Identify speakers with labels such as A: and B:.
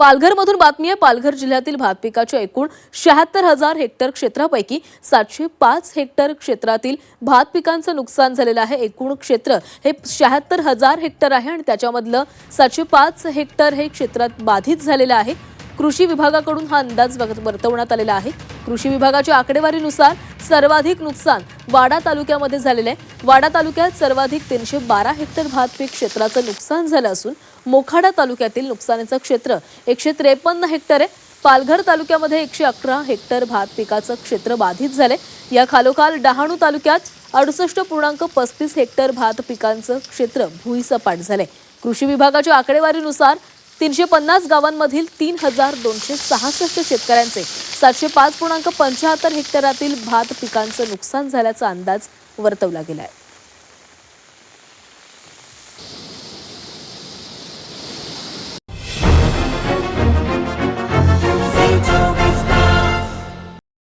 A: पालघरमधून बातमी आहे पालघर जिल्ह्यातील भात पिकाच्या एकूण शहात्तर हजार हेक्टर क्षेत्रापैकी सातशे पाच हेक्टर क्षेत्रातील भात पिकांचं नुकसान झालेलं आहे. एकूण क्षेत्र हे शहात्तर हजार हेक्टर आहे आणि त्याच्यामधलं सातशे पाच हेक्टर हे क्षेत्रात बाधित झालेलं आहे. कृषी विभागाकडून हा अंदाज वर्तवण्यात आलेला आहे. कृषी विभागाच्या आकडेवारीनुसार सर्वाधिक नुकसान वाडा तालुक्यामध्ये झालेलं आहे. वाडा तालुक्यात सर्वाधिक तीनशे बारा हेक्टर भात पीक क्षेत्राचं नुकसान झालं असून मोखाडा तालुक्यातील नुकसानीचं क्षेत्र एकशे त्रेपन्न हेक्टर आहे. पालघर तालुक्यामध्ये एकशे अकरा हेक्टर भात पिकाचं क्षेत्र बाधित झाले या खालोखाल डहाणू तालुक्यात अडुसष्ट पूर्णांक पस्तीस हेक्टर भात पिकांचं क्षेत्र भुईसपाट झाले कृषी विभागाच्या आकडेवारीनुसार तीनशे पन्नास गावांमधील तीन हजार दोनशे सहासष्ट शेतकऱ्यांचे सातशे पाच पूर्णांक पंच्याहत्तर हेक्टरातील भात पिकांचं नुकसान झाल्याचा अंदाज वर्तवला गेलाय.